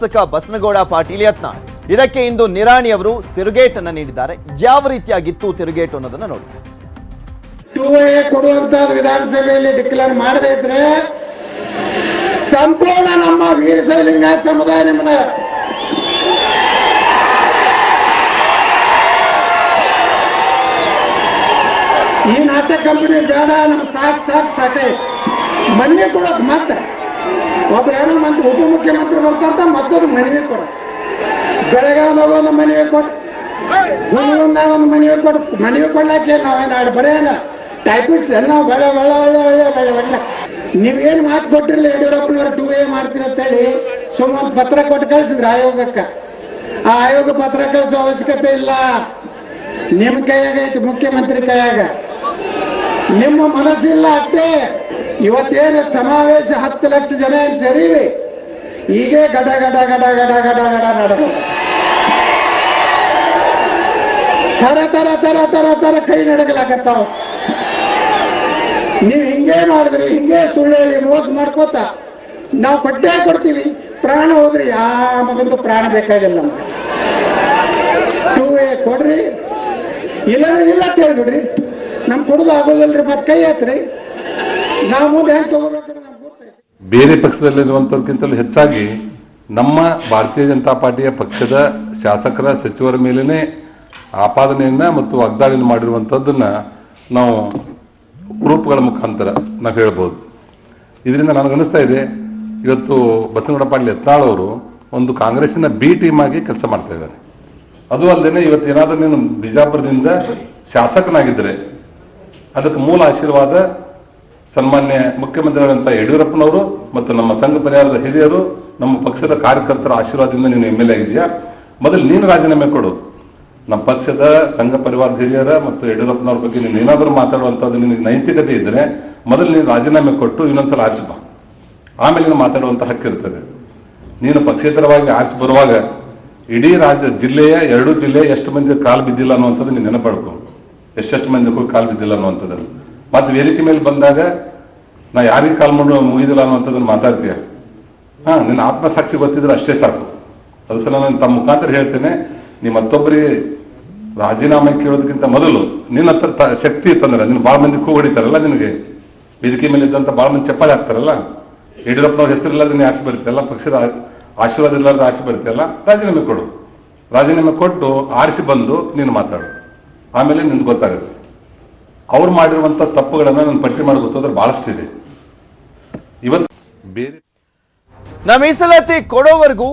ಶಾಸಕ ಬಸನಗೌಡ ಪಾಟೀಲ್ ಯತ್ನ. ಇದಕ್ಕೆ ಇಂದು ನಿರಾಣಿ ಅವರು ತಿರುಗೇಟನ್ನು ನೀಡಿದ್ದಾರೆ. ಯಾವ ರೀತಿಯಾಗಿತ್ತು ತಿರುಗೇಟು ಅನ್ನೋದನ್ನ ನೋಡಿ. ಕೊಡುವಂತ ವಿಧಾನಸಭೆಯಲ್ಲಿ ಡಿಕ್ಲೇರ್ ಮಾಡದೇ ಇದ್ರೆ ಸಂಪೂರ್ಣ ನಮ್ಮ ವೀರಶೈಲಿಂಗ ಸಮುದಾಯ ನಿಮ್ಮ ಈ ನಾಟಕ ಕಂಪನಿ ಬೇಡ ನಮ್ಮ ಸಾಕ್ ಸಾಕ್, ಸಾಕೆ. ಮನೆ ಕೊಡೋದು ಮತ್ತೆ. ಒಬ್ರು ಏನೋ ಮಂತ್ರಿ, ಉಪಮುಖ್ಯಮಂತ್ರಿ ಬರ್ತಾರ ಮತ್ತೊಂದು ಮನವಿ ಕೊಡ. ಬೆಳಗಾವಿದಾಗ ಒಂದು ಮನವಿ ಕೊಟ್ಟು ಹುಡುಗಂದಾಗ ಒಂದು ಮನವಿ ಕೊಡು. ಮನವಿ ಕೊಡ್ಲಾಕೆ ನಾವೇನು ಆಡು ಬರೆಯಲ್ಲ ಟೈಪಿಸ್ಟ್ ಎಲ್ಲ ಬೆಳೆ ಒಳ್ಳೆ ಒಳ್ಳೆ ಒಳ್ಳೆ ಬೆಳೆ ಒಳ್ಳೆ ನೀವೇನು ಮಾತು ಕೊಟ್ಟಿರಲಿಲ್ಲ ಯಡಿಯೂರಪ್ಪನವ್ರು ಟೂ ಎ ಮಾಡ್ತೀನಿ ಅಂತೇಳಿ ಒಂದು ಪತ್ರ ಕೊಟ್ಟು ಕಳಿಸಿದ್ರು ಆಯೋಗಕ್ಕೆ. ಆ ಆಯೋಗ ಪತ್ರ ಕಳಿಸೋ ಅವಶ್ಯಕತೆ ಇಲ್ಲ. ನಿಮ್ಮ ಕೈಯಾಗ ಐತಿ ಮುಖ್ಯಮಂತ್ರಿ ಕೈಯಾಗ. ನಿಮ್ಮ ಮನಸ್ಸಿಲ್ಲ ಅಷ್ಟೇ. ಇವತ್ತೇನು ಸಮಾವೇಶ ಹತ್ತು ಲಕ್ಷ ಜನ ಏನು ಸೇರಿವಿ? ಹೀಗೆ ಗಡ ಗಡ ಗಡ ಗಡ ಗಡ ಗಡ ನಡೆದು. ತರ ತರ ತರ ತರ ತರ ಕೈ ನಡಗಲಾಗತ್ತಾವ ನೀವು ಹಿಂಗೆ ಮಾಡಿದ್ರಿ, ಹಿಂಗೆ ಸುಳ್ಳು ಹೇಳಿ, ಮೋಸ ಮಾಡ್ಕೋತ. ನಾವು ಕೊಟ್ಟೇ ಕೊಡ್ತೀವಿ. ಪ್ರಾಣ ಹೋದ್ರಿ ಯಾವ ಮಗಂದು ಪ್ರಾಣ ಬೇಕಾಗಿಲ್ಲ ನಮ್ಗೆ. ಟೂ ಎ ಕೊಡ್ರಿ. ಇಲ್ಲ ಇಲ್ಲ ಅಂತ ಹೇಳ್ಬಿಡ್ರಿ. ನಮ್ ಕೊಡೋದು ಆಗೋದಿಲ್ರಿ ಮತ್ತೆ ಕೈ ಹತ್ರಿ ಬೇರೆ ಪಕ್ಷದಲ್ಲಿರುವಂತವ್ರಿಗಿಂತಲೂ ಹೆಚ್ಚಾಗಿ ನಮ್ಮ ಭಾರತೀಯ ಜನತಾ ಪಾರ್ಟಿಯ ಪಕ್ಷದ ಶಾಸಕರ ಸಚಿವರ ಮೇಲೇನೆ ಆಪಾದನೆಯನ್ನ ಮತ್ತು ವಾಗ್ದಾಳಿಯನ್ನು ಮಾಡಿರುವಂಥದ್ದನ್ನ ನಾವು ಗ್ರೂಪ್ಗಳ ಮುಖಾಂತರ ನಾವು ಹೇಳ್ಬೋದು. ಇದರಿಂದ ನನಗನ್ನಿಸ್ತಾ ಇದೆ, ಇವತ್ತು ಬಸವನಗೌಡ ಪಾಟೀಲ್ ಯತ್ನಾಳ್ ಅವರು ಒಂದು ಕಾಂಗ್ರೆಸ್ನ ಬಿ ಟೀಮ್ ಆಗಿ ಕೆಲಸ ಮಾಡ್ತಾ ಇದ್ದಾರೆ. ಅದು ಅಲ್ಲದೆ ಇವತ್ತು ಏನಾದರೂ ನೀನು ಬಿಜಾಪುರದಿಂದ ಶಾಸಕನಾಗಿದ್ದರೆ ಅದಕ್ಕೆ ಮೂಲ ಆಶೀರ್ವಾದ ಸನ್ಮಾನ್ಯ ಮುಖ್ಯಮಂತ್ರಿಗಳಂತ ಯಡಿಯೂರಪ್ಪನವರು ಮತ್ತು ನಮ್ಮ ಸಂಘ ಪರಿವಾರದ ಹಿರಿಯರು, ನಮ್ಮ ಪಕ್ಷದ ಕಾರ್ಯಕರ್ತರ ಆಶೀರ್ವಾದದಿಂದ ನೀನು ಎಂ ಎಲ್ ಎ ಆಗಿದೆಯಾ ಮೊದಲು ನೀನು ರಾಜೀನಾಮೆ ಕೊಡು. ನಮ್ಮ ಪಕ್ಷದ ಸಂಘ ಪರಿವಾರದ ಹಿರಿಯರ ಮತ್ತು ಯಡಿಯೂರಪ್ಪನವ್ರ ಬಗ್ಗೆ ನೀನು ಏನಾದರೂ ಮಾತಾಡುವಂಥದ್ದು ನಿನಗೆ ನೈತಿಕತೆ ಇದ್ದರೆ ಮೊದಲು ನೀನು ರಾಜೀನಾಮೆ ಕೊಟ್ಟು ಇನ್ನೊಂದ್ಸಲ ಆರಿಸಿ ಬಾ. ಆಮೇಲೆ ನೀನು ಮಾತಾಡುವಂಥ ಹಕ್ಕಿರ್ತದೆ ನೀನು ಪಕ್ಷೇತರವಾಗಿ ಆರಿಸಿ ಬರುವಾಗ ಇಡೀ ರಾಜ್ಯ ಜಿಲ್ಲೆಯ, ಎರಡು ಜಿಲ್ಲೆ ಎಷ್ಟು ಮಂದಿ ಕಾಲು ಬಿದ್ದಿಲ್ಲ ಅನ್ನುವಂಥದ್ದು ನೀನು ನೆನಪಡ್ಕೊ ಎಷ್ಟೆಷ್ಟು ಮಂದಿ ಕಾಲು ಬಿದ್ದಿಲ್ಲ ಅನ್ನುವಂಥದ್ದು ಮತ್ತೆ ವೇದಿಕೆ ಮೇಲೆ ಬಂದಾಗ ನಾ ಯಾರಿಗೆ ಕಾಲ್ ಮಾಡು ಮುಗಿದಿಲ್ಲ ಅನ್ನುವಂಥದ್ದನ್ನು ಮಾತಾಡ್ತೀಯ? ಹಾ, ನಿನ್ನ ಆತ್ಮಸಾಕ್ಷಿ ಗೊತ್ತಿದ್ರೆ ಅಷ್ಟೇ ಸಾಕು. ಅದು ಸಲ ನಾನು ತಮ್ಮ ಮುಖಾಂತರ ಹೇಳ್ತೇನೆ ನೀವು ಮತ್ತೊಬ್ಬರಿಗೆ ರಾಜೀನಾಮೆ ಕೇಳೋದಕ್ಕಿಂತ ಮೊದಲು ನಿನ್ನ ಹತ್ರ ಶಕ್ತಿ ಇತ್ತಂದ್ರೆ, ನಿನ್ನ ಭಾಳ ಮಂದಿ ಕೂ ಹೊಡಿತಾರಲ್ಲ ನಿನಗೆ. ವೇದಿಕೆ ಮೇಲೆ ಇದ್ದಂತ ಭಾಳ ಮಂದಿ ಚಪ್ಪಾಳೆ ಹಾಕ್ತಾರಲ್ಲ? ಯಡಿಯೂರಪ್ಪನವ್ರ ಹೆಸರಿಲ್ಲದನ್ನೇ ಆಸೆ ಬರುತ್ತಲ್ಲ ಪಕ್ಷದ ಆಶೀರ್ವಾದ ಇಲ್ಲದ ಆಸೆ ಬರುತ್ತಲ್ಲ ರಾಜೀನಾಮೆ ಕೊಡು. ರಾಜೀನಾಮೆ ಕೊಟ್ಟು ಆರಿಸಿ ಬಂದು ನೀನು ಮಾತಾಡು. ಆಮೇಲೆ ನಿನ್ಗೆ ಗೊತ್ತಾಗುತ್ತೆ. ಅವ್ರು ಮಾಡಿರುವಂತ ತಪ್ಪುಗಳನ್ನ ನಾನು ಪಟ್ಟಿ ಮಾಡಿ ಗೊತ್ತಾದ್ರೆ ಇದೆ. ಇವತ್ತು ಬೇರೆ ನಮ್ಮ ಮೀಸಲಾತಿ ಕೊಡೋವರೆಗೂ